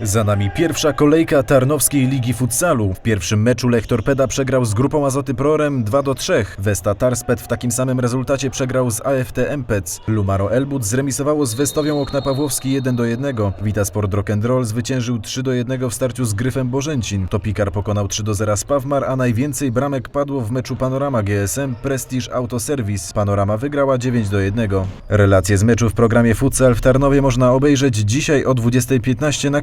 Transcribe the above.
Za nami pierwsza kolejka Tarnowskiej Ligi Futsalu. W pierwszym meczu Lech Torpeda przegrał z grupą Azoty Prorem 2 do 3. Westa Tarspet w takim samym rezultacie przegrał z AFT Empec. Lumaro Elbut zremisowało z Westowią Okna Pawłowski 1 do 1. Witasport Rock'n'Roll zwyciężył 3 do 1 w starciu z Gryfem Bożęcin. Topikar pokonał 3 do 0 Spawmar, a najwięcej bramek padło w meczu Panorama GSM Prestige Auto Service. Panorama wygrała 9 do 1. Relacje z meczu w programie Futsal w Tarnowie można obejrzeć dzisiaj o 20.15 na